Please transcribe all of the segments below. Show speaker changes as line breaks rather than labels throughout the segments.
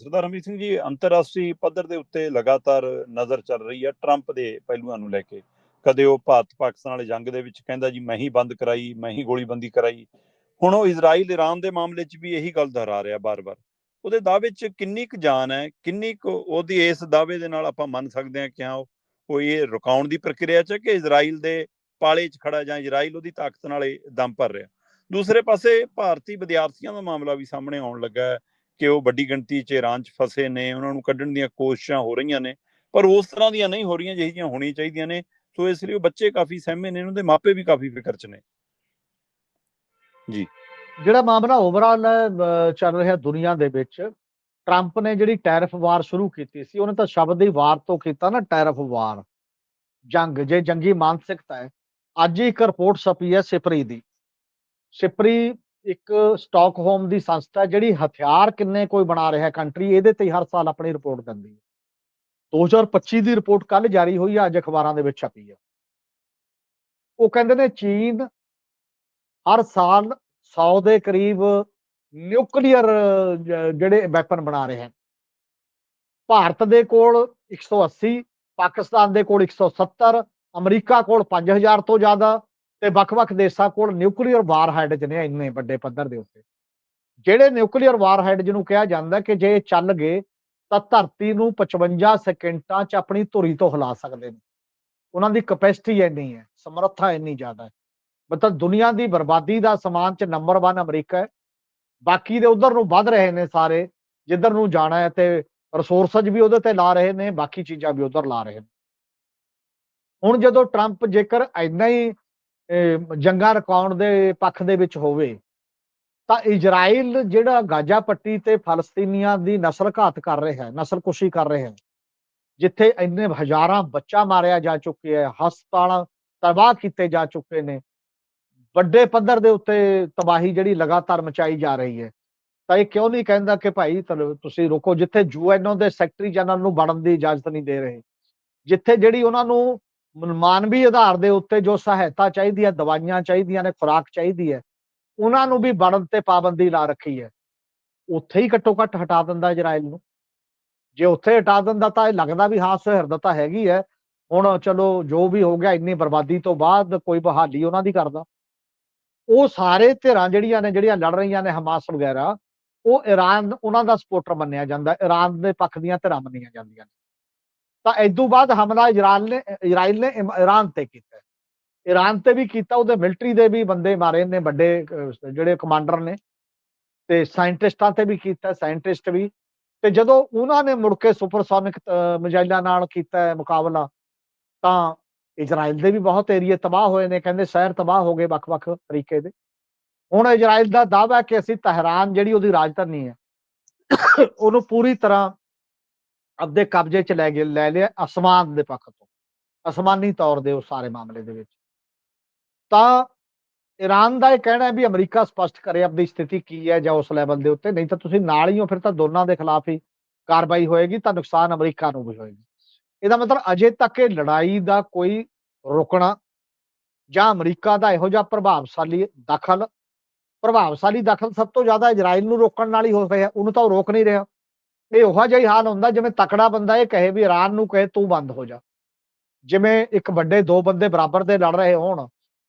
ਸਰਦਾਰ ਰਣਵੀਰ ਸਿੰਘ ਜੀ, ਅੰਤਰਰਾਸ਼ਟਰੀ ਪੱਧਰ ਦੇ ਉੱਤੇ ਲਗਾਤਾਰ ਨਜ਼ਰ ਚੱਲ ਰਹੀ ਹੈ ਟਰੰਪ ਦੇ ਪਹਿਲੂਆਂ ਨੂੰ ਲੈ ਕੇ। ਕਦੇ ਉਹ ਭਾਰਤ ਪਾਕਿਸਤਾਨ ਵਾਲੇ ਜੰਗ ਦੇ ਵਿੱਚ ਕਹਿੰਦਾ ਜੀ, ਮੈਂ ਹੀ ਬੰਦ ਕਰਾਈ, ਮੈਂ ਹੀ ਗੋਲੀਬੰਦੀ ਕਰਾਈ। ਹੁਣ ਉਹ ਇਜ਼ਰਾਈਲ, ਇਰਾਨ ਦੇ ਮਾਮਲੇ 'ਚ ਵੀ ਇਹੀ ਗੱਲ ਦੁਹਰਾ ਰਿਹਾ ਬਾਰ-ਬਾਰ। ਉਹਦੇ ਦਾਅਵੇ 'ਚ ਕਿੰਨੀ ਕੁ ਜਾਨ ਹੈ, ਕਿੰਨੀ ਕੁ ਉਹਦੀ ਇਸ ਦਾਅਵੇ ਦੇ ਨਾਲ ਆਪਾਂ ਮੰਨ ਸਕਦੇ ਹਾਂ ਕਿ ਹਾਂ, ਉਹ ਕੋਈ ਇਹ ਰੁਕਾਉਣ ਦੀ ਪ੍ਰਕਿਰਿਆ 'ਚ ਕਿ ਇਜ਼ਰਾਈਲ ਦੇ ਪਾਲੇ 'ਚ ਖੜਾ ਜਾਂ ਇਜ਼ਰਾਈਲ ਉਹਦੀ ਤਾਕਤ ਨਾਲ ਇਹ ਦਮ ਭਰ ਰਿਹਾ। ਦੂਸਰੇ ਪਾਸੇ ਭਾਰਤੀ ਵਿਦਿਆਰਥੀਆਂ ਦਾ ਮਾਮਲਾ ਵੀ ਸਾਹਮਣੇ ਆਉਣ ਲੱਗਾ ਹੈ। ਕਿ ਉਹ ਵੱਡੀ ਗਿਣਤੀ 'ਚ ਇਰਾਨ 'ਚ ਫਸੇ ਨੇ, ਉਹਨਾਂ ਨੂੰ ਕੱਢਣ ਦੀਆਂ ਕੋਸ਼ਿਸ਼ਾਂ ਹੋ ਰਹੀਆਂ ਨੇ, ਪਰ ਉਸ ਤਰ੍ਹਾਂ ਦੀਆਂ ਨਹੀਂ ਹੋ ਰਹੀਆਂ ਜਿਹੀਆਂ ਹੋਣੀਆਂ ਚਾਹੀਦੀਆਂ ਨੇ, ਸੋ ਇਸ ਲਈ ਉਹ ਬੱਚੇ ਕਾਫੀ ਸਹਿਮੇ ਨੇ, ਉਹਨਾਂ ਦੇ ਮਾਪੇ ਵੀ ਕਾਫੀ ਫਿਕਰ 'ਚ ਨੇ।
ਜਿਹੜਾ ਮਾਮਲਾ ਓਵਰਆਲ ਚੱਲ ਰਿਹਾ ਦੁਨੀਆ ਦੇ ਵਿੱਚ ਟਰੰਪ ਨੇ ਜਿਹੜੀ ਟੈਰਿਫ ਵਾਰ ਸ਼ੁਰੂ ਕੀਤੀ ਸੀ, ਉਹਨੇ ਤਾਂ ਸ਼ਬਦ ਦੀ ਵਾਰ ਤੋਂ ਕੀਤਾ ਨਾ ਟੈਰਿਫ ਵਾਰ ਜੰਗ, ਜੇ ਜੰਗੀ ਮਾਨਸਿਕਤਾ ਹੈ। ਅੱਜ ਹੀ ਇੱਕ ਰਿਪੋਰਟ ਛਪੀ ਹੈ ਸਿਪਰੀ ਦੀ। ਸਿਪਰੀ ਇੱਕ ਸਟਾਕਹੋਮ ਦੀ ਸੰਸਥਾ ਜਿਹੜੀ ਹਥਿਆਰ ਕਿੰਨੇ ਕੋਈ ਬਣਾ ਰਿਹਾ ਕੰਟਰੀ, ਇਹਦੇ ਤੇ ਹਰ ਸਾਲ ਆਪਣੀ ਰਿਪੋਰਟ ਦਿੰਦੀ ਹੈ। 2025 ਦੀ ਰਿਪੋਰਟ ਕੱਲ ਜਾਰੀ ਹੋਈ ਆ, ਅੱਜ ਅਖਬਾਰਾਂ ਦੇ ਵਿੱਚ ਛਪੀ ਆ। ਉਹ ਕਹਿੰਦੇ ਨੇ ਚੀਨ ਹਰ ਸਾਲ 100 ਦੇ ਕਰੀਬ ਨਿਊਕਲੀਅਰ ਜਿਹੜੇ ਵੈਪਨ ਬਣਾ ਰਹੇ ਹਨ। ਭਾਰਤ ਦੇ ਕੋਲ 180 ਪਾਕਿਸਤਾਨ ਦੇ ਕੋਲ 170 ਅਮਰੀਕਾ ਕੋਲ 5000 ਤੋਂ ਜ਼ਿਆਦਾ ਤੇ ਵੱਖ-ਵੱਖ ਦੇਸ਼ਾਂ ਕੋਲ ਨਿਊਕਲੀਅਰ ਵਾਰਹੈਡ ਜਿਹਨੇ ਇੰਨੇ ਵੱਡੇ ਪੱਧਰ ਦੇ ਉੱਤੇ। ਜਿਹੜੇ ਨਿਊਕਲੀਅਰ ਵਾਰਹੈਡ ਜਿਹਨੂੰ ਕਿਹਾ ਜਾਂਦਾ ਕਿ ਜੇ ਇਹ ਚੱਲ ਗਏ, ਤਾਂ ਧਰਤੀ ਨੂੰ 55 ਸਕਿੰਟਾਂ 'ਚ ਆਪਣੀ ਧੁਰੀ ਤੋਂ ਹਿਲਾ ਸਕਦੇ ਨੇ। ਉਹਨਾਂ ਦੀ ਕਪੈਸਿਟੀ ਇੰਨੀ ਹੈ, ਸਮਰੱਥਾ ਇੰਨੀ ਜ਼ਿਆਦਾ ਹੈ। ਮਤਲਬ ਦੁਨੀਆ ਦੀ ਬਰਬਾਦੀ ਦਾ ਸਮਾਨ 'ਚ ਨੰਬਰ 1 ਅਮਰੀਕਾ ਹੈ। ਬਾਕੀ ਦੇ ਉਧਰ ਨੂੰ ਵੱਧ ਰਹੇ ਨੇ ਸਾਰੇ, ਜਿੱਧਰ ਨੂੰ ਜਾਣਾ ਹੈ ਤੇ ਰਿਸੋਰਸਸ ਵੀ ਉਹਦੇ ਤੇ ਲਾ ਰਹੇ ਨੇ, ਬਾਕੀ ਚੀਜ਼ਾਂ ਵੀ ਉਧਰ ਲਾ ਰਹੇ ਨੇ। ਹੁਣ ਜਦੋਂ ਟਰੰਪ ਜੇਕਰ ਇੰਨਾ ਹੀ ਜੰਗਾਂ ਰਕਾਉਣ ਦੇ ਪੱਖ ਦੇ ਵਿੱਚ ਹੋਵੇ, ਤਾਂ ਇਜ਼ਰਾਈਲ ਜਿਹੜਾ ਗਾਜ਼ਾ ਪੱਟੀ ਤੇ ਫਲਸਤੀਨੀਆਂ ਦੀ ਨਸਲ ਘਾਤ ਕਰ ਰਿਹਾ ਹੈ ਨਸਲਕੁਸ਼ੀ ਕਰ ਰਿਹਾ ਹੈ, ਜਿੱਥੇ ਇੰਨੇ ਹਜ਼ਾਰਾਂ ਬੱਚਾ ਮਾਰਿਆ ਜਾ ਚੁੱਕਿਆ ਹੈ, ਹਸਪਤਾਲ ਤਬਾਹ ਕੀਤੇ ਜਾ ਚੁੱਕੇ ਨੇ, ਵੱਡੇ ਪੱਧਰ ਦੇ ਉੱਤੇ ਤਬਾਹੀ ਜਿਹੜੀ ਲਗਾਤਾਰ ਮਚਾਈ ਜਾ ਰਹੀ ਹੈ, ਤਾਂ ਇਹ ਕਿਉਂ ਨਹੀਂ ਕਹਿੰਦਾ ਕਿ ਭਾਈ ਤੁਸੀਂ ਰੁਕੋ, ਜਿੱਥੇ ਯੂਐਨਓ ਦੇ ਸੈਕਟਰੀ ਜਨਰਲ ਨੂੰ ਬਣਨ ਦੀ ਇਜਾਜ਼ਤ ਨਹੀਂ ਦੇ ਰਹੇ, ਜਿੱਥੇ ਜਿਹੜੀ ਉਹਨਾਂ ਨੂੰ ਮਾਨਵੀ ਆਧਾਰ ਦੇ ਉੱਤੇ ਜੋ ਸਹਾਇਤਾ ਚਾਹੀਦੀ ਹੈ, ਦਵਾਈਆਂ ਚਾਹੀਦੀਆਂ ਨੇ, ਖੁਰਾਕ ਚਾਹੀਦੀ ਹੈ, ਉਹਨਾਂ ਨੂੰ ਵੀ ਬਣਨ ਤੇ ਪਾਬੰਦੀ ਲਾ ਰੱਖੀ ਹੈ। ਉੱਥੇ ਹੀ ਘੱਟੋ ਘੱਟ ਹਟਾ ਦਿੰਦਾ ਇਜ਼ਰਾਈਲ ਨੂੰ। ਜੇ ਉੱਥੇ ਹਟਾ ਦਿੰਦਾ ਤਾਂ ਇਹ ਲੱਗਦਾ ਵੀ ਹਾਂ ਸੁਹਿਰਦਤਾ ਹੈਗੀ ਹੈ। ਹੁਣ ਚਲੋ, ਜੋ ਵੀ ਹੋ ਗਿਆ, ਇੰਨੀ ਬਰਬਾਦੀ ਤੋਂ ਬਾਅਦ ਕੋਈ ਬਹਾਲੀ ਉਹਨਾਂ ਦੀ ਕਰਦਾ। ਉਹ ਸਾਰੇ ਧਿਰਾਂ ਜਿਹੜੀਆਂ ਨੇ, ਜਿਹੜੀਆਂ ਲੜ ਰਹੀਆਂ ਨੇ ਹਮਾਸ ਵਗੈਰਾ, ਉਹ ਈਰਾਨ ਉਹਨਾਂ ਦਾ ਸਪੋਰਟਰ ਮੰਨਿਆ ਜਾਂਦਾ ਈਰਾਨ ਦੇ ਪੱਖ ਦੀਆਂ ਧਿਰਾਂ ਮੰਨੀਆਂ ਜਾਂਦੀਆਂ ਨੇ। ਤਾਂ ਇਦੋਂ ਬਾਅਦ ਹਮਲਾ ਇਜ਼ਰਾਈਲ ਨੇ ਇਜ਼ਰਾਈਲ ਨੇ ਈਰਾਨ ਤੇ ਕੀਤਾ। ਈਰਾਨ ਤੇ ਵੀ ਕੀਤਾ, ਉਹਦੇ ਮਿਲਟਰੀ ਦੇ ਵੀ ਬੰਦੇ ਮਾਰੇ ਨੇ, ਵੱਡੇ ਜਿਹੜੇ ਕਮਾਂਡਰ ਨੇ। ਤੇ ਸਾਇੰਟਿਸਟਾਂ ਤੇ ਵੀ ਕੀਤਾ, ਸਾਇੰਟਿਸਟ ਵੀ। ਤੇ ਜਦੋਂ ਉਹਨਾਂ ਨੇ ਮੁੜ ਕੇ ਸੁਪਰਸੋਨਿਕ ਮਿਜ਼ਾਈਲਾਂ ਨਾਲ ਕੀਤਾ ਮੁਕਾਬਲਾ, ਤਾਂ ਇਜ਼ਰਾਈਲ ਦੇ ਵੀ ਬਹੁਤ ਏਰੀਏ ਤਬਾਹ ਹੋਏ ਨੇ, ਕਹਿੰਦੇ ਸ਼ਹਿਰ ਤਬਾਹ ਹੋ ਗਏ ਵੱਖ-ਵੱਖ ਤਰੀਕੇ ਦੇ। ਹੁਣ ਇਜ਼ਰਾਈਲ ਦਾ ਦਾਅਵਾ ਹੈ ਕਿ ਅਸੀਂ ਤਹਿਰਾਨ ਜਿਹੜੀ ਉਹਦੀ ਰਾਜਧਾਨੀ ਹੈ, ਉਹਨੂੰ ਪੂਰੀ ਤਰ੍ਹਾਂ ਆਪਦੇ ਕਬਜ਼ੇ 'ਚ ਲੈ ਗਏ, ਲੈ ਲਿਆ ਅਸਮਾਨ ਦੇ ਪੱਖ ਤੋਂ। ਅਸਮਾਨੀ ਤੌਰ ਦੇ ਉਹ ਸਾਰੇ ਮਾਮਲੇ ਦੇ ਵਿੱਚ। ਤਾਂ ਈਰਾਨ ਦਾ ਇਹ ਕਹਿਣਾ ਹੈ ਵੀ ਅਮਰੀਕਾ ਸਪਸ਼ਟ ਕਰੇ ਆਪਣੀ ਸਥਿਤੀ ਕੀ ਹੈ ਜਾਂ ਉਸ ਲੈਵਲ ਦੇ ਉੱਤੇ। ਨਹੀਂ ਤਾਂ ਤੁਸੀਂ ਨਾਲ ਹੀ ਹੋ, ਫਿਰ ਤਾਂ ਦੋਨਾਂ ਦੇ ਖਿਲਾਫ ਹੀ ਕਾਰਵਾਈ ਹੋਏਗੀ, ਤਾਂ ਨੁਕਸਾਨ ਅਮਰੀਕਾ ਨੂੰ ਵੀ ਹੋਏਗਾ। ਇਹਦਾ ਮਤਲਬ ਅਜੇ ਤੱਕ ਇਹ ਲੜਾਈ ਦਾ ਕੋਈ ਰੁਕਣਾ ਜਾਂ ਅਮਰੀਕਾ ਦਾ ਇਹੋ ਜਿਹਾ ਪ੍ਰਭਾਵਸ਼ਾਲੀ ਦਖਲ ਪ੍ਰਭਾਵਸ਼ਾਲੀ ਦਖਲ ਸਭ ਤੋਂ ਜ਼ਿਆਦਾ ਇਜ਼ਰਾਈਲ ਨੂੰ ਰੋਕਣ ਨਾਲ ਹੀ ਹੋ ਰਿਹਾ, ਉਹਨੂੰ ਤਾਂ ਉਹ ਰੋਕ ਨਹੀਂ ਰਿਹਾ। ਇਹ ਉਹੋ ਜਿਹਾ ਹੀ ਹਾਲ ਹੁੰਦਾ ਜਿਵੇਂ ਤਕੜਾ ਬੰਦਾ ਇਹ ਕਹੇ ਵੀ ਇਰਾਨ ਨੂੰ ਕਹੇ ਤੂੰ ਬੰਦ ਹੋ ਜਾ। ਜਿਵੇਂ ਇੱਕ ਵੱਡੇ ਦੋ ਬੰਦੇ ਬਰਾਬਰ ਦੇ ਲੜ ਰਹੇ ਹੋਣ,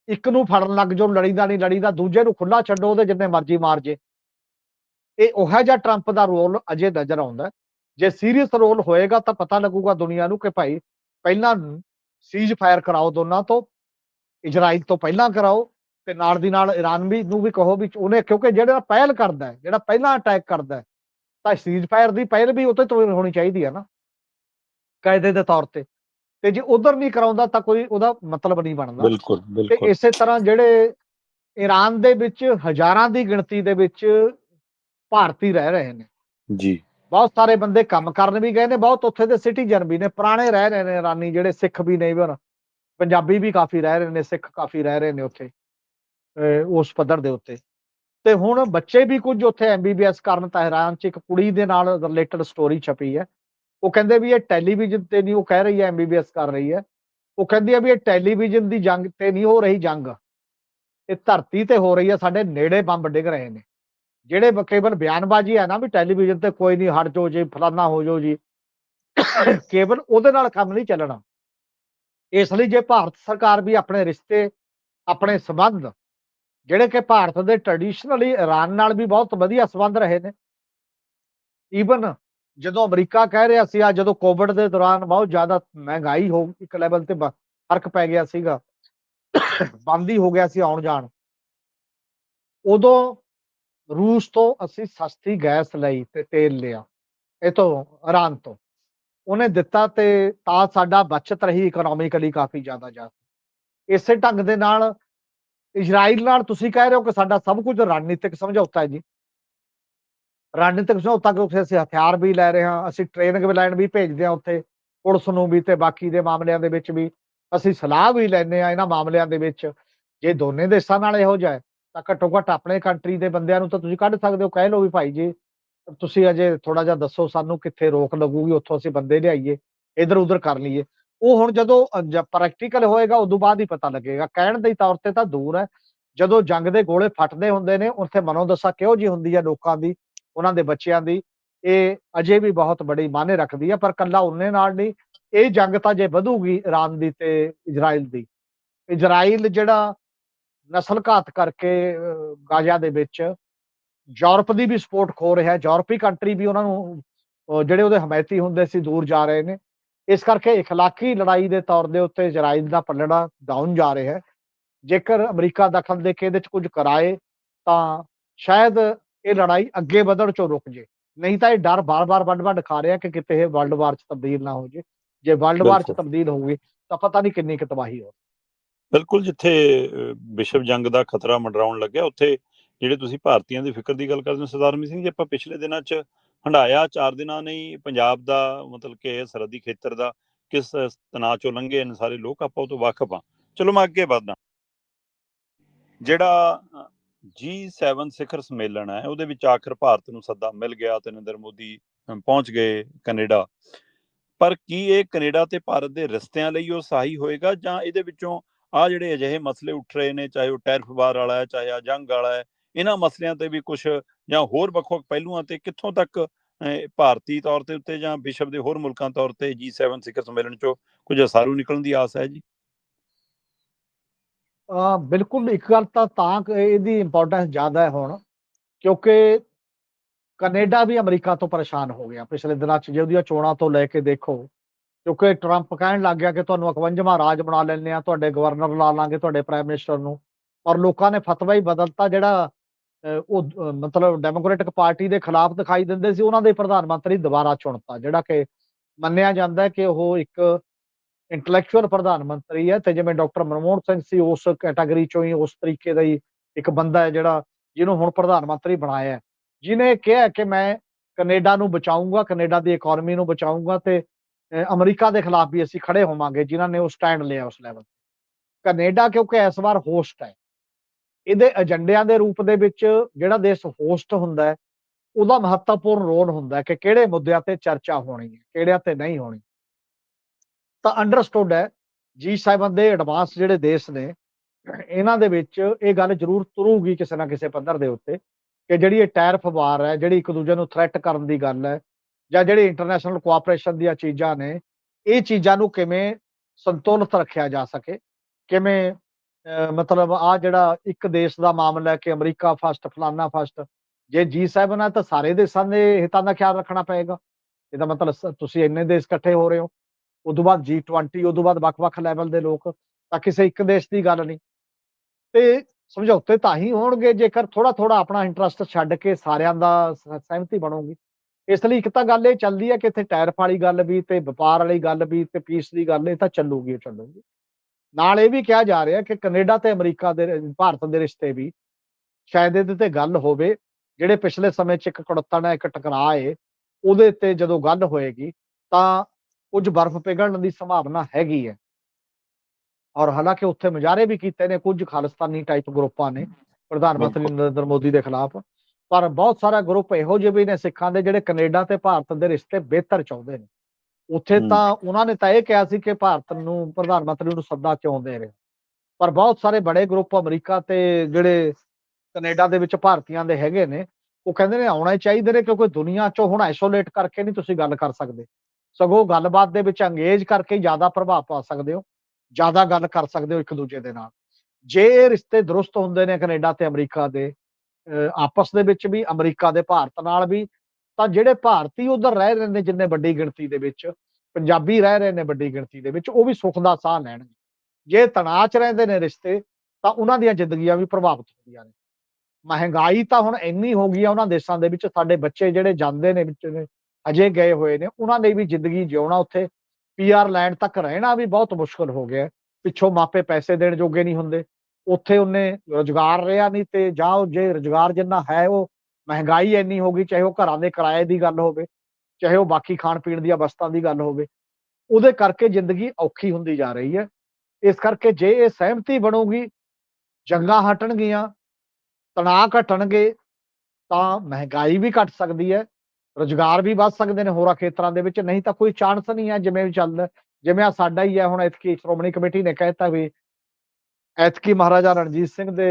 ਇੱਕ ਨੂੰ ਫੜਨ ਲੱਗ ਜੋ ਲੜੀਦਾ ਨਹੀਂ ਲੜੀਦਾ, ਦੂਜੇ ਨੂੰ ਖੁੱਲਾ ਛੱਡੋ ਉਹਦੇ ਜਿੰਨੇ ਮਰਜ਼ੀ ਮਾਰ ਜੇ। ਇਹ ਉਹੋ ਜਿਹਾ ਟਰੰਪ ਦਾ ਰੋਲ ਅਜੇ ਨਜ਼ਰ ਆਉਂਦਾ ਜੇ ਸੀਰੀਅਸ ਰੋਲ ਹੋਏਗਾ ਤਾਂ ਪਤਾ ਲੱਗੂਗਾ ਦੁਨੀਆ ਨੂੰ ਕਿ ਭਾਈ ਪਹਿਲਾਂ ਸੀਜ਼ ਫਾਇਰ ਕਰਾਓ ਦੋਨਾਂ ਤੋਂ, ਇਜ਼ਰਾਈਲ ਤੋਂ ਪਹਿਲਾਂ ਕਰਾਓ ਤੇ ਨਾਲ ਦੀ ਨਾਲ ਇਰਾਨ ਵੀ ਨੂੰ ਵੀ ਕਹੋ ਵੀ ਉਹਨੇ ਕਿਉਂਕਿ ਜਿਹੜਾ ਪਹਿਲ ਕਰਦਾ ਜਿਹੜਾ ਪਹਿਲਾਂ ਅਟੈਕ ਕਰਦਾ ਤਾਂ ਸੀਜ਼ ਫਾਇਰ ਦੀ ਪਹਿਲ ਵੀ ਉਤੇ ਤੋਂ ਹੋਣੀ ਚਾਹੀਦੀ ਹੈ ਨਾ। ਕਾਇਦੇ ਦੇ ਤੌਰ ਤੇ। ਤੇ ਜੇ ਉਧਰ ਨਹੀਂ ਕਰਾਉਂਦਾ ਤਾਂ ਕੋਈ ਉਹਦਾ ਮਤਲਬ ਨਹੀਂ ਬਣਦਾ।
ਬਿਲਕੁਲ
ਤੇ ਇਸੇ ਤਰ੍ਹਾਂ ਜਿਹੜੇ ਈਰਾਨ ਦੇ ਵਿੱਚ ਹਜ਼ਾਰਾਂ ਦੀ ਗਿਣਤੀ ਦੇ ਵਿੱਚ ਭਾਰਤੀ ਰਹਿ ਰਹੇ ਨੇ।
ਜੀ।
ਬਹੁਤ ਸਾਰੇ ਬੰਦੇ ਕੰਮ ਕਰਨ ਵੀ ਗਏ ਨੇ ਬਹੁਤ ਉੱਥੇ ਦੇ ਸਿਟੀਜ਼ਨ ਵੀ ਨੇ ਪੁਰਾਣੇ ਰਹਿ ਰਹੇ ਨੇ ਇਰਾਨੀ ਜਿਹੜੇ ਸਿੱਖ ਵੀ ਨੇ ਇਵਨ ਪੰਜਾਬੀ ਵੀ ਕਾਫੀ ਰਹਿ ਰਹੇ ਨੇ ਸਿੱਖ ਕਾਫੀ ਰਹਿ ਰਹੇ ਨੇ ਉੱਥੇ ਉਸ ਪੱਧਰ ਦੇ ਉੱਤੇ। ਤੇ ਹੁਣ ਬੱਚੇ ਵੀ ਕੁਝ ਉੱਥੇ ਐਮਬੀਬੀਐਸ ਕਰਨ ਤਹਿਰਾਨ 'ਚ, ਇੱਕ ਕੁੜੀ ਦੇ ਨਾਲ ਰਿਲੇਟਡ ਸਟੋਰੀ ਛਪੀ ਹੈ। ਉਹ ਕਹਿੰਦੇ ਵੀ ਇਹ ਟੈਲੀਵਿਜ਼ਨ ਤੇ ਨਹੀਂ, ਉਹ ਕਹਿ ਰਹੀ ਹੈ ਐਮਬੀਬੀਐਸ ਕਰ ਰਹੀ ਹੈ। ਉਹ ਕਹਿੰਦੀ ਹੈ ਵੀ ਇਹ ਟੈਲੀਵਿਜ਼ਨ ਦੀ ਜੰਗ ਤੇ ਨਹੀਂ ਹੋ ਰਹੀ ਜੰਗ। ਇਹ ਧਰਤੀ ਤੇ ਹੋ ਰਹੀ ਹੈ, ਸਾਡੇ ਨੇੜੇ ਬੰਬ ਡਿੱਗ ਰਹੇ ਨੇ। ਜਿਹੜੇ ਕੇਵਲ ਬਿਆਨਬਾਜ਼ੀ ਹੈ ਨਾ ਵੀ ਟੈਲੀਵਿਜ਼ਨ ਤੇ ਕੋਈ ਨਹੀਂ, ਹਟ ਜਾਓ ਜੀ, ਫਲਾਨਾ ਹੋ ਜਾਓ ਜੀ। ਕੇਵਲ ਉਹਦੇ ਨਾਲ ਕੰਮ ਨਹੀਂ ਚੱਲਣਾ। ਇਸ ਲਈ ਜੇ ਭਾਰਤ ਸਰਕਾਰ ਵੀ ਆਪਣੇ ਰਿਸ਼ਤੇ, ਆਪਣੇ ਸਬੰਧ ਜਿਹੜੇ ਕਿ ਭਾਰਤ ਦੇ ਟ੍ਰੈਡੀਸ਼ਨਲੀ ਇਰਾਨ ਨਾਲ ਵੀ ਬਹੁਤ ਵਧੀਆ ਸਬੰਧ ਰਹੇ ਨੇ। ਈਵਨ ਜਦੋਂ ਅਮਰੀਕਾ ਕਹਿ ਰਿਹਾ ਸੀ ਆ ਜਦੋਂ ਕੋਵਿਡ ਦੇ ਦੌਰਾਨ ਬਹੁਤ ਜ਼ਿਆਦਾ ਮਹਿੰਗਾਈ ਹੋ ਇੱਕ ਲੈਵਲ ਤੇ ਫ਼ਰਕ ਪੈ ਗਿਆ ਸੀਗਾ, ਬੰਦ ਹੀ ਹੋ ਗਿਆ ਸੀ ਆਉਣ ਜਾਣ। ਉਦੋਂ ਰੂਸ ਤੋਂ ਅਸੀਂ ਸਸਤੀ ਗੈਸ ਲਈ ਤੇ ਤੇਲ ਲਿਆ, ਇਹ ਤੋਂ ਇਰਾਨ ਤੋਂ। ਉਹਨੇ ਦਿੱਤਾ ਤੇ ਤਾਂ ਸਾਡਾ ਬਚਤ ਰਹੀ ਇਕਨੋਮਿਕਲੀ ਕਾਫੀ ਜ਼ਿਆਦਾ ਜਾ ਇਸੇ ਢੰਗ ਦੇ ਨਾਲ ਇਜ਼ਰਾਈਲ ਨਾਲ ਤੁਸੀਂ ਕਹਿ ਰਹੇ ਹੋ ਕਿ ਸਾਡਾ ਸਭ ਕੁਝ ਰਣਨੀਤਿਕ ਸਮਝੌਤਾ ਹੈ ਜੀ। ਰਣਨੀਤਿਕ ਸਮਝੌਤਾ ਕਿਉਂਕਿ ਅਸੀਂ ਹਥਿਆਰ ਵੀ ਲੈ ਰਹੇ ਹਾਂ, ਅਸੀਂ ਟ੍ਰੇਨਿੰਗ ਲਾਈਨ ਵੀ ਭੇਜਦੇ ਹਾਂ ਉੱਥੇ, ਪੁਲਿਸ ਨੂੰ ਵੀ ਤੇ ਬਾਕੀ ਦੇ ਮਾਮਲਿਆਂ ਦੇ ਵਿੱਚ ਵੀ। ਅਸੀਂ ਸਲਾਹ ਵੀ ਲੈਂਦੇ ਆ ਇਹਨਾਂ ਮਾਮਲਿਆਂ ਦੇ ਵਿੱਚ। ਜੇ ਦੋਨੇ ਦੇਸ਼ਾਂ ਨਾਲ ਇਹੋ ਜਿਹਾ ਤਾਂ ਘੱਟੋ ਘੱਟ ਆਪਣੇ ਕੰਟਰੀ ਦੇ ਬੰਦਿਆਂ ਨੂੰ ਤਾਂ ਤੁਸੀਂ ਕੱਢ ਸਕਦੇ ਹੋ, ਕਹਿ ਲਓ ਵੀ ਭਾਈ ਜੀ, ਤੁਸੀਂ ਅਜੇ ਥੋੜਾ ਜਿਹਾ ਦੱਸੋ ਸਾਨੂੰ ਕਿੱਥੇ ਰੋਕ ਲੱਗੂਗੀ, ਉੱਥੋਂ ਅਸੀਂ ਬੰਦੇ ਲਿਆਈਏ ਇਧਰ ਉਧਰ ਕਰ ਲਈਏ। ਉਹ ਹੁਣ ਜਦੋਂ ਪ੍ਰੈਕਟੀਕਲ ਹੋਏਗਾ ਉਦੋਂ ਬਾਅਦ ਹੀ ਪਤਾ ਲੱਗੇਗਾ। ਕਹਿਣ ਦੇ ਤੌਰ ਤੇ ਤਾਂ ਦੂਰ ਹੈ। ਜਦੋਂ ਜੰਗ ਦੇ ਗੋਲੇ ਫਟਦੇ ਹੁੰਦੇ ਨੇ ਉੱਥੇ ਮਨੋਦਸ਼ਾ ਕਿਹੋ ਜੀ ਹੁੰਦੀ ਹੈ ਲੋਕਾਂ ਦੀ ਉਹਨਾਂ ਦੇ ਬੱਚਿਆਂ ਦੀ? ਇਹ ਅਜੇ ਵੀ ਬਹੁਤ ਬੜੀ ਮਾਨੇ ਰੱਖਦੀ ਹੈ ਪਰ ਕੱਲਾ ਉਹਨੇ ਨਾਲ ਨਹੀਂ। ਇਹ ਜੰਗ ਤਾਂ ਜੇ ਵਧੂਗੀ ਇਰਾਨ ਦੀ ਤੇ ਇਜ਼ਰਾਈਲ ਦੀ। ਇਜ਼ਰਾਈਲ ਜਿਹੜਾ ਨਸਲ ਘਾਤ ਕਰਕੇ ਅਹ, ਗਾਜ਼ਾ ਦੇ ਵਿੱਚ ਯੂਰਪ ਦੀ ਵੀ ਸਪੋਰਟ ਖੋ ਰਿਹਾ ਹੈ। ਯੂਰਪੀ ਕੰਟਰੀ ਵੀ ਉਹਨਾਂ ਨੂੰ ਜਿਹੜੇ ਉਹਦੇ ਹਮਾਇਤੀ ਹੁੰਦੇ ਸੀ ਦੂਰ ਜਾ ਰਹੇ ਨੇ। ਇਸ ਕਰਕੇ ਇਖਲਾਕੀ ਲੜਾਈ ਦੇ ਤੌਰ ਦੇ ਉੱਤੇ ਇਜ਼ਰਾਈਲ ਦਾ ਪੱਲੜਾ ਡਾਊਨ ਜਾ ਰਿਹਾ ਹੈ। ਜੇਕਰ ਅਮਰੀਕਾ ਦਖਲ ਦੇ ਕੇ ਇਹਦੇ ਚ ਕੁਝ ਕਰਾਏ ਤਾਂ ਸ਼ਾਇਦ ਇਹ ਲੜਾਈ ਅੱਗੇ ਵਧਣ ਚੋਂ ਰੁਕ ਜੇ। ਨਹੀਂ ਤਾਂ ਇਹ ਡਰ ਬਾਰ-ਬਾਰ ਵੱਡ-ਵੱਡ ਖਾ ਰਿਹਾ ਕਿ ਕਿਤੇ ਇਹ ਵਰਲਡ ਵਾਰ ਚ ਤਬਦੀਲ ਨਾ ਹੋ ਜੇ। ਜੇ ਵਰਲਡ ਵਾਰ ਚ। ਤਬਦੀਲ ਹੋਊਗੀ ਤਾਂ ਪਤਾ ਨਹੀਂ ਕਿੰਨੀ ਕੁ ਤਬਾਹੀ ਹੋ
ਬਿਲਕੁਲ ਜਿੱਥੇ ਵਿਸ਼ਵ ਜੰਗ ਦਾ ਖਤਰਾ ਮੰਡਰਾਉਣ ਲੱਗਿਆ ਉੱਥੇ ਜਿਹੜੇ ਤੁਸੀਂ ਭਾਰਤੀਆਂ ਦੀ ਫਿਕਰ ਦੀ ਗੱਲ ਕਰਦੇ ਹੋ ਸਰਦਾਰ ਮੀ ਸਿੰਘ ਜੀ ਆਪਾਂ ਪਿਛਲੇ ਦਿਨਾਂ 'ਚ ਹੰਡਾਇਆ ਚਾਰ ਦਿਨਾਂ ਨਹੀਂ, ਪੰਜਾਬ ਦਾ ਮਤਲਬ ਕਿ ਸਰਹੱਦੀ ਖੇਤਰ ਦਾ ਕਿਸ ਤਣਾਅ ਚੋਂ ਲੰਘੇ ਨੇ ਸਾਰੇ ਲੋਕ, ਆਪਾਂ ਉਹ ਤੋਂ ਵਾਕਿਫ ਹਾਂ ਚਲੋ ਮੈਂ ਅੱਗੇ ਵਧਦਾ। ਜਿਹੜਾ G7 ਸਿਖਰ ਸੰਮੇਲਨ ਹੈ, ਉਹਦੇ ਵਿੱਚ ਆਖਰ ਭਾਰਤ ਨੂੰ ਸੱਦਾ ਮਿਲ ਗਿਆ ਤੇ ਨਰਿੰਦਰ ਮੋਦੀ ਪਹੁੰਚ ਗਏ ਕੈਨੇਡਾ। ਪਰ ਕੀ ਇਹ ਕੈਨੇਡਾ ਤੇ ਭਾਰਤ ਦੇ ਰਿਸ਼ਤਿਆਂ ਲਈ ਉਹ ਸਹੀ ਹੋਏਗਾ ਜਾਂ ਇਹਦੇ ਵਿੱਚੋਂ ਆ ਜਿਹੜੇ ਅਜਿਹੇ ਮਸਲੇ ਉੱਠ ਰਹੇ ਨੇ, ਚਾਹੇ ਉਹ ਟੈਰਫ ਵਾਰ ਵਾਲਾ ਹੈ, ਚਾਹੇ ਆ ਜੰਗ ਵਾਲਾ ਹੈ ਇਹਨਾਂ ਮਸਲਿਆਂ ਤੇ ਵੀ ਕੁਝ ਜਾਂ ਹੋਰ ਵੱਖ-ਵੱਖ ਪਹਿਲੂਆਂ ਤੇ ਕਿੱਥੋਂ ਤੱਕ ਭਾਰਤੀ ਤੌਰ ਤੇ ਉੱਤੇ ਜਾਂ ਵਿਸ਼ਵ ਦੇ ਹੋਰ ਮੁਲਕਾਂ ਤੌਰ ਤੇ G7 ਸਿਖਰ ਸੰਮੇਲਨ ਚੋਂ ਕੁਝ ਅਸਾਰੂ ਨਿਕਲਣ ਦੀ ਆਸ ਹੈ ਜੀ?
ਅ ਬਿਲਕੁਲ ਇੱਕ ਗੱਲ ਤਾਂ ਤਾਂ ਇਹਦੀ ਇੰਪੋਰਟੈਂਸ ਜ਼ਿਆਦਾ ਹੈ ਹੁਣ, ਕਿਉਂਕਿ ਕੈਨੇਡਾ ਵੀ ਅਮਰੀਕਾ ਤੋਂ ਪਰੇਸ਼ਾਨ ਹੋ ਗਿਆ ਪਿਛਲੇ ਦਿਨਾਂ 'ਚ, ਜੇ ਉਹਦੀਆਂ ਚੋਣਾਂ ਤੋਂ ਲੈ ਕੇ ਦੇਖੋ, ਕਿਉਂਕਿ ਟਰੰਪ ਕਹਿਣ ਲੱਗ ਗਿਆ ਕਿ ਤੁਹਾਨੂੰ 51ਵਾਂ ਰਾਜ ਬਣਾ ਲੈਣੇ ਆ ਤੁਹਾਡੇ ਗਵਰਨਰ ਲਾ ਲਾਂਗੇ, ਤੁਹਾਡੇ ਪ੍ਰਾਈਮ ਮਿਨਿਸਟਰ ਨੂੰ ਔਰ ਲੋਕਾਂ ਨੇ ਫਤਵਾ ਹੀ ਬਦਲਤਾ ਜਿਹੜਾ ਉਹ ਮਤਲਬ ਡੈਮੋਕ੍ਰੈਟਿਕ ਪਾਰਟੀ ਦੇ ਖਿਲਾਫ ਦਿਖਾਈ ਦਿੰਦੇ ਸੀ, ਉਹਨਾਂ ਦੇ ਪ੍ਰਧਾਨ ਮੰਤਰੀ ਦੁਬਾਰਾ ਚੁਣਤਾ, ਜਿਹੜਾ ਕਿ ਮੰਨਿਆ ਜਾਂਦਾ ਹੈ ਕਿ ਉਹ ਇੱਕ ਇੰਟੈਲੈਕਚੁਅਲ ਪ੍ਰਧਾਨ ਮੰਤਰੀ ਹੈ ਤੇ ਜਿਵੇਂ ਡਾਕਟਰ ਮਨਮੋਹਨ ਸਿੰਘ ਸੀ, ਉਸ ਕੈਟਾਗਰੀ ਚੋਂ ਹੀ ਉਸ ਤਰੀਕੇ ਦਾ ਹੀ ਇੱਕ ਬੰਦਾ ਹੈ ਜਿਹੜਾ ਜਿਹਨੂੰ ਹੁਣ ਪ੍ਰਧਾਨ ਮੰਤਰੀ ਬਣਾਇਆ ਹੈ। ਜਿਨੇ ਕਿਹਾ ਕਿ ਮੈਂ ਕੈਨੇਡਾ ਨੂੰ ਬਚਾਊਂਗਾ, ਕੈਨੇਡਾ ਦੀ ਇਕਨੋਮੀ ਨੂੰ ਬਚਾਊਂਗਾ ਤੇ ਅਮਰੀਕਾ ਦੇ ਖਿਲਾਫ ਵੀ ਅਸੀਂ ਖੜੇ ਹੋਵਾਂਗੇ, ਜਿਨ੍ਹਾਂ ਨੇ ਉਹ ਸਟੈਂਡ ਲਿਆ ਉਸ ਲੈਵਲ ਕੈਨੇਡਾ ਕਿਉਂਕਿ ਇਸ ਵਾਰ ਹੋਸਟ ਹੈ। ਇਹਦੇ ਏਜੰਡਿਆਂ ਦੇ ਰੂਪ ਦੇ ਵਿੱਚ ਜਿਹੜਾ ਦੇਸ਼ ਹੋਸਟ ਹੁੰਦਾ ਹੈ, ਉਹਦਾ ਮਹੱਤਵਪੂਰਨ ਰੋਲ ਹੁੰਦਾ ਹੈ ਕਿ ਕਿਹੜੇ ਮੁੱਦਿਆਂ ਤੇ ਚਰਚਾ ਹੋਣੀ ਹੈ, ਕਿਹੜਿਆਂ ਤੇ ਨਹੀਂ ਹੋਣੀ। ਤਾਂ ਅੰਡਰਸਟੂਡ ਹੈ G7 ਦੇ ਐਡਵਾਂਸ ਜਿਹੜੇ ਦੇਸ਼ ਨੇ, ਇਹਨਾਂ ਦੇ ਵਿੱਚ ਇਹ ਗੱਲ ਜ਼ਰੂਰ ਤੁਰੂਗੀ ਕਿਸੇ ਨਾ ਕਿਸੇ ਪੱਧਰ ਦੇ ਉੱਤੇ ਕਿ ਜਿਹੜੀ ਇਹ ਟੈਰਿਫ ਵਾਰ ਹੈ, ਜਿਹੜੀ ਇੱਕ ਦੂਜੇ ਨੂੰ ਥ੍ਰੈਟ ਕਰਨ ਦੀ ਗੱਲ ਹੈ ਜਾਂ ਜਿਹੜੀ ਇੰਟਰਨੈਸ਼ਨਲ ਕੋਆਪਰੇਸ਼ਨ ਦੀਆਂ ਚੀਜ਼ਾਂ ਨੇ, ਇਹ ਚੀਜ਼ਾਂ ਨੂੰ ਕਿਵੇਂ ਸੰਤੁਲਿਤ ਰੱਖਿਆ ਜਾ ਸਕੇ, ਕਿਵੇਂ ਮਤਲਬ ਆ ਜਿਹੜਾ ਇੱਕ ਦੇਸ਼ ਦਾ ਮਾਮਲਾ ਹੈ ਕਿ ਅਮਰੀਕਾ ਫਸਟ ਫਲਾਨਾ ਫਸਟ ਜੇ ਜੀ G7 ਹੈ ਤਾਂ ਸਾਰੇ ਦੇਸ਼ਾਂ ਦੇ ਹਿੱਤਾਂ ਦਾ ਖਿਆਲ ਰੱਖਣਾ ਪਏਗਾ। ਇਹਦਾ ਮਤਲਬ ਤੁਸੀਂ ਇੰਨੇ ਦੇਸ਼ ਇਕੱਠੇ ਹੋ ਰਹੇ ਹੋ, ਉਦੋਂ ਬਾਅਦ G20 ਉਦੋਂ ਬਾਅਦ ਵੱਖ-ਵੱਖ ਲੈਵਲ ਦੇ ਲੋਕ, ਤਾਂ ਕਿਸੇ ਇੱਕ ਦੇਸ਼ ਦੀ ਗੱਲ ਨਹੀਂ। ਤੇ ਸਮਝੌਤੇ ਤਾਂ ਹੀ ਹੋਣਗੇ, ਜੇਕਰ ਥੋੜਾ ਥੋੜਾ ਆਪਣਾ ਇੰਟਰਸਟ ਛੱਡ ਕੇ ਸਾਰਿਆਂ ਦਾ ਸਹਿਮਤੀ ਬਣੂਗੀ। ਇਸ ਲਈ ਇੱਕ ਤਾਂ ਗੱਲ ਇਹ ਚੱਲਦੀ ਹੈ ਕਿ ਇੱਥੇ ਟੈਰਿਫ ਵਾਲੀ ਗੱਲ ਵੀ ਤੇ ਵਪਾਰ ਵਾਲੀ ਗੱਲ ਵੀ ਤੇ ਪੀਸ ਦੀ ਗੱਲ ਇਹ ਤਾਂ ਚੱਲੂਗੀ ਚੱਲੂਗੀ। ਨਾਲ ਇਹ ਵੀ ਕਿਹਾ ਜਾ ਰਿਹਾ ਕਿ ਕੈਨੇਡਾ ਤੇ ਅਮਰੀਕਾ ਦੇ ਭਾਰਤ ਦੇ ਰਿਸ਼ਤੇ ਵੀ ਸ਼ਾਇਦ ਇਹਦੇ ਤੇ ਗੱਲ ਹੋਵੇ ਜਿਹੜੇ ਪਿਛਲੇ ਸਮੇਂ 'ਚ ਇੱਕ ਕੜਤਣ ਹੈ ਇੱਕ ਟਕਰਾਅ ਹੈ ਉਹਦੇ ਤੇ ਜਦੋਂ ਗੱਲ ਹੋਏਗੀ ਤਾਂ ਕੁਝ ਬਰਫ਼ ਪਿਘਲਣ ਦੀ ਸੰਭਾਵਨਾ ਹੈਗੀ ਹੈ ਔਰ ਹਾਲਾਂਕਿ ਉੱਥੇ ਮੁਜ਼ਾਹਰੇ ਵੀ ਕੀਤੇ ਨੇ ਕੁਝ ਖਾਲਿਸਤਾਨੀ ਟਾਈਪ ਗਰੁੱਪਾਂ ਨੇ ਪ੍ਰਧਾਨ ਮੰਤਰੀ। ਨਰਿੰਦਰ ਮੋਦੀ ਦੇ ਖਿਲਾਫ ਪਰ ਬਹੁਤ ਸਾਰਾ ਗਰੁੱਪ ਇਹੋ ਜਿਹੇ ਵੀ ਨੇ ਸਿੱਖਾਂ ਦੇ ਜਿਹੜੇ ਕੈਨੇਡਾ ਤੇ ਭਾਰਤ ਦੇ ਰਿਸ਼ਤੇ ਬਿਹਤਰ ਚਾਹੁੰਦੇ ਨੇ ਉੱਥੇ। ਤਾਂ ਉਹਨਾਂ ਨੇ ਤਾਂ ਇਹ ਕਿਹਾ ਸੀ ਕਿ ਭਾਰਤ ਨੂੰ ਪ੍ਰਧਾਨ ਮੰਤਰੀ ਨੂੰ ਸੱਦਾ ਕਿਉਂ ਦੇ ਰਹੇ ਪਰ ਬਹੁਤ ਸਾਰੇ ਬੜੇ ਗਰੁੱਪ ਅਮਰੀਕਾ ਤੇ ਜਿਹੜੇ ਕੈਨੇਡਾ ਦੇ ਵਿੱਚ ਭਾਰਤੀਆਂ ਦੇ ਹੈਗੇ ਨੇ ਉਹ ਕਹਿੰਦੇ ਨੇ ਆਉਣੇ ਚਾਹੀਦੇ ਨੇ ਕਿਉਂਕਿ ਦੁਨੀਆ 'ਚੋਂ ਹੁਣ ਆਈਸੋਲੇਟ ਕਰਕੇ ਨਹੀਂ ਤੁਸੀਂ ਗੱਲ ਕਰ ਸਕਦੇ। ਸਗੋਂ ਗੱਲਬਾਤ ਦੇ ਵਿੱਚ ਅੰਗੇਜ ਕਰਕੇ ਜ਼ਿਆਦਾ ਪ੍ਰਭਾਵ ਪਾ ਸਕਦੇ ਹੋ ਜ਼ਿਆਦਾ ਗੱਲ ਕਰ ਸਕਦੇ ਹੋ ਇੱਕ ਦੂਜੇ ਦੇ ਨਾਲ। ਜੇ ਇਹ ਰਿਸ਼ਤੇ ਦਰੁਸਤ ਹੁੰਦੇ ਨੇ ਕੈਨੇਡਾ ਤੇ ਅਮਰੀਕਾ ਦੇ ਆਪਸ ਦੇ ਵਿੱਚ ਵੀ ਅਮਰੀਕਾ ਦੇ ਭਾਰਤ ਨਾਲ ਵੀ ਤਾਂ ਜਿਹੜੇ ਭਾਰਤੀ ਉਧਰ ਰਹਿ ਰਹੇ ਨੇ ਜਿੰਨੇ ਵੱਡੀ ਗਿਣਤੀ ਦੇ ਵਿੱਚ, ਪੰਜਾਬੀ ਰਹਿ ਰਹੇ ਨੇ ਵੱਡੀ ਗਿਣਤੀ ਦੇ ਵਿੱਚ, ਉਹ ਵੀ ਸੁੱਖ ਦਾ ਸਾਹ ਲੈਣਗੇ। ਜੇ ਤਣਾਅ 'ਚ ਰਹਿੰਦੇ ਨੇ ਰਿਸ਼ਤੇ, ਤਾਂ ਉਹਨਾਂ ਦੀਆਂ ਜ਼ਿੰਦਗੀਆਂ ਵੀ ਪ੍ਰਭਾਵਿਤ ਹੁੰਦੀਆਂ ਨੇ। ਮਹਿੰਗਾਈ ਤਾਂ ਹੁਣ ਇੰਨੀ ਹੋ ਗਈ ਆ ਉਹਨਾਂ ਦੇਸ਼ਾਂ ਦੇ ਵਿੱਚ, ਸਾਡੇ ਬੱਚੇ ਜਿਹੜੇ ਜਾਂਦੇ ਨੇ ਵਿੱਚ ਨੇ ਅਜੇ ਗਏ ਹੋਏ ਨੇ, ਉਹਨਾਂ ਲਈ ਵੀ ਜ਼ਿੰਦਗੀ ਜਿਉਣਾ ਉੱਥੇ ਪੀਆਰ ਲੈਂਡ ਤੱਕ ਰਹਿਣਾ ਵੀ ਬਹੁਤ ਮੁਸ਼ਕਲ ਹੋ ਗਿਆ। ਪਿੱਛੋਂ ਮਾਪੇ ਪੈਸੇ ਦੇਣ ਜੋਗੇ ਨਹੀਂ ਹੁੰਦੇ। ਉੱਥੇ ਉਹਨੇ ਰੋਜ਼ਗਾਰ ਰਿਹਾ ਨਹੀਂ ਤੇ ਜਾਂ ਉਹ ਜੇ ਰੋਜ਼ਗਾਰ ਜਿੰਨਾ ਹੈ ਉਹ ਮਹਿੰਗਾਈ ਇੰਨੀ ਹੋ ਗਈ, ਚਾਹੇ ਉਹ ਘਰਾਂ ਦੇ ਕਿਰਾਏ ਦੀ ਗੱਲ ਹੋਵੇ, ਚਾਹੇ ਉਹ ਬਾਕੀ ਖਾਣ ਪੀਣ ਦੀਆਂ ਵਸਤਾਂ ਦੀ ਗੱਲ ਹੋਵੇ, ਉਹਦੇ ਕਰਕੇ ਜ਼ਿੰਦਗੀ ਔਖੀ ਹੁੰਦੀ ਜਾ ਰਹੀ ਹੈ। ਇਸ ਕਰਕੇ ਜੇ ਇਹ ਸਹਿਮਤੀ ਬਣੂਗੀ, ਜੰਗਾਂ ਹਟਣਗੀਆਂ, ਤਣਾਅ ਘਟਣਗੇ, ਤਾਂ ਮਹਿੰਗਾਈ ਵੀ ਘਟ ਸਕਦੀ ਹੈ, ਰੋਜ਼ਗਾਰ ਵੀ ਵੱਧ ਸਕਦੇ ਨੇ ਹੋਰਾਂ ਖੇਤਰਾਂ ਦੇ ਵਿੱਚ, ਨਹੀਂ ਤਾਂ ਕੋਈ ਚਾਂਸ ਨਹੀਂ ਹੈ ਜਿਵੇਂ ਵੀ ਚੱਲਦਾ ਜਿਵੇਂ ਆ ਸਾਡਾ ਹੀ ਹੈ, ਹੁਣ ਐਤਕੀ ਸ਼੍ਰੋਮਣੀ ਕਮੇਟੀ ਨੇ ਕਹਿਤਾ ਵੀ ਐਤਕੀ ਮਹਾਰਾਜਾ ਰਣਜੀਤ ਸਿੰਘ ਦੇ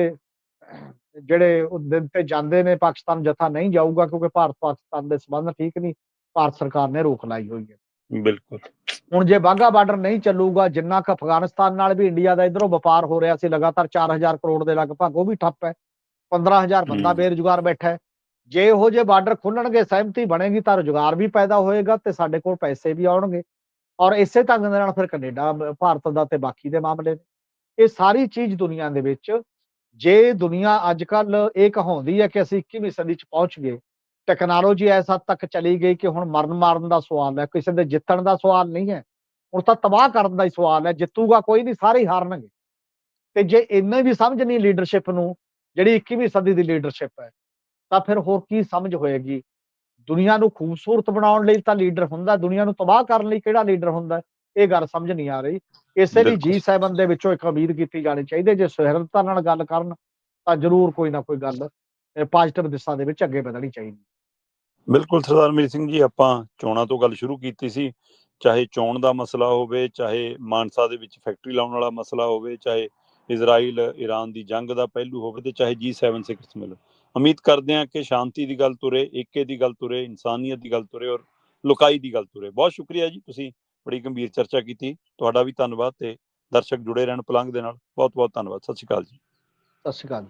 ਜਿਹੜੇ ਉਹ ਦਿਨ ਤੇ ਜਾਂਦੇ ਨੇ ਪਾਕਿਸਤਾਨ ਜਥਾ ਨਹੀਂ ਜਾਊਗਾ ਕਿਉਂਕਿ ਭਾਰਤ ਪਾਕਿਸਤਾਨ ਦੇ ਸੰਬੰਧ ਠੀਕ ਨਹੀਂ ਭਾਰਤ ਸਰਕਾਰ ਨੇ ਰੋਕ ਲਾਈ ਹੋਈ ਹੈ।
ਬਿਲਕੁਲ।
ਹੁਣ ਜੇ ਬਾਘਾ ਬਾਰਡਰ ਨਹੀਂ ਚੱਲੂਗਾ ਜਿੰਨਾ ਕੁ ਅਫਗਾਨਿਸਤਾਨ ਨਾਲ ਵੀ ਇੰਡੀਆ ਦਾ ਇਧਰੋਂ ਵਪਾਰ ਹੋ ਰਿਹਾ ਸੀ ਲਗਾਤਾਰ 4000 ਕਰੋੜ ਦੇ ਲਗਭਗ ਉਹ ਵੀ ਠੱਪ ਹੈ। 15000 ਬੰਦਾ। ਬੇਰੁਜ਼ਗਾਰ ਬੈਠਾ ਹੈ। ਜੇ ਇਹੋ ਜਿਹੇ ਬਾਰਡਰ ਖੁੱਲਣਗੇ ਸਹਿਮਤੀ ਬਣੇਗੀ ਤਾਂ ਰੁਜ਼ਗਾਰ ਵੀ ਪੈਦਾ ਹੋਏਗਾ ਤੇ ਸਾਡੇ ਕੋਲ ਪੈਸੇ ਵੀ ਆਉਣਗੇ। ਔਰ ਇਸੇ ਢੰਗ ਦੇ ਨਾਲ ਫਿਰ ਕੈਨੇਡਾ ਭਾਰਤ ਦਾ ਤੇ ਬਾਕੀ ਦੇ ਮਾਮਲੇ ਇਹ ਸਾਰੀ ਚੀਜ਼ ਦੁਨੀਆ ਦੇ ਵਿੱਚ ਜੇ ਦੁਨੀਆ ਅੱਜ ਕੱਲ ਇਹ ਕਹਾਉਂਦੀ ਹੈ ਕਿ ਅਸੀਂ 21ਵੀਂ ਸਦੀ ਚ ਪਹੁੰਚ ਗਏ ਟੈਕਨੋਲੋਜੀ ਇਸ ਹੱਦ ਤੱਕ ਚਲੀ ਗਈ ਕਿ ਹੁਣ ਮਰਨ ਮਾਰਨ ਦਾ ਸਵਾਲ ਹੈ, ਕਿਸੇ ਦੇ ਜਿੱਤਣ ਦਾ ਸਵਾਲ ਨਹੀਂ ਹੈ, ਹੁਣ ਤਾਂ ਤਬਾਹ ਕਰਨ ਦਾ ਹੀ ਸਵਾਲ ਹੈ, ਜਿੱਤੂਗਾ ਕੋਈ ਨਹੀਂ, ਸਾਰੇ ਹੀ ਹਾਰਨਗੇ। ਤੇ ਜੇ ਇੰਨੇ ਵੀ ਸਮਝ ਨਹੀਂ ਲੀਡਰਸ਼ਿਪ ਨੂੰ, ਜਿਹੜੀ 21ਵੀਂ ਸਦੀ ਦੀ ਲੀਡਰਸ਼ਿਪ ਹੈ, ਤਾਂ ਫਿਰ ਹੋਰ ਕੀ ਸਮਝ ਹੋਏਗੀ? ਦੁਨੀਆ ਨੂੰ ਖੂਬਸੂਰਤ ਬਣਾਉਣ ਲਈ ਤਾਂ ਲੀਡਰ ਹੁੰਦਾ, ਦੁਨੀਆ ਨੂੰ ਤਬਾਹ ਕਰਨ ਲਈ ਕਿਹੜਾ ਲੀਡਰ ਹੁੰਦਾ? ਇਹ ਗੱਲ ਸਮਝ ਨਹੀਂ ਆ ਰਹੀ। ਇਸੇ ਲਈ
ਬਿਲਕੁਲ।
G7 ਦੇ ਵਿੱਚੋਂ ਇੱਕ ਉਮੀਦ ਕੀਤੀ ਜਾਣੀ ਚਾਹੀਦੀ। ਜੇ ਸੁਹਿਰਦਤਾ ਨਾਲ ਗੱਲ ਕਰਨ ਤਾਂ ਜ਼ਰੂਰ ਕੋਈ ਨਾ ਕੋਈ ਗੱਲ ਪੋਜ਼ਿਟਿਵ ਦਿਸ਼ਾ ਦੇ ਵਿੱਚ ਅੱਗੇ ਵਧਣੀ ਚਾਹੀਦੀ
ਬਿਲਕੁਲ ਸਰਦਾਰ ਮੇਰ ਸਿੰਘ ਜੀ ਆਪਾਂ ਚੋਣਾਂ ਤੋਂ ਗੱਲ ਸ਼ੁਰੂ ਕੀਤੀ ਸੀ। ਚਾਹੇ ਚੋਣ ਦਾ ਮਸਲਾ ਹੋਵੇ ਚਾਹੇ ਮਾਨਸਾ ਦੇ ਵਿੱਚ ਫੈਕਟਰੀ ਲਾਉਣ ਵਾਲਾ ਮਸਲਾ ਹੋਵੇ ਚਾਹੇ ਇਜ਼ਰਾਈਲ ਈਰਾਨ ਦੀ ਜੰਗ ਦਾ ਪਹਿਲੂ ਹੋਵੇ ਤੇ ਚਾਹੇ G7 ਸਿਖਰ ਸੰਮੇਲਨ ਉਮੀਦ ਕਰਦੇ ਹਾਂ ਕਿ ਸ਼ਾਂਤੀ ਦੀ ਗੱਲ ਤੁਰੇ ਏਕੇ ਦੀ ਗੱਲ ਤੁਰੇ ਇਨਸਾਨੀਅਤ ਦੀ ਗੱਲ ਤੁਰੇ ਔਰ ਲੁਕਾਈ ਦੀ ਗੱਲ ਤੁਰੇ। ਬਹੁਤ ਸ਼ੁਕਰੀਆ ਜੀ ਤੁਸੀਂ ਬੜੀ ਗੰਭੀਰ ਚਰਚਾ ਕੀਤੀ। ਤੁਹਾਡਾ ਵੀ ਧੰਨਵਾਦ ਤੇ ਦਰਸ਼ਕ ਜੁੜੇ ਰਹਿਣ ਪਲੰਗ ਦੇ ਨਾਲ। ਬਹੁਤ ਬਹੁਤ ਧੰਨਵਾਦ। ਸਤਿ ਸ਼੍ਰੀ ਅਕਾਲ ਜੀ।
ਸਤਿ ਸ਼੍ਰੀ ਅਕਾਲ।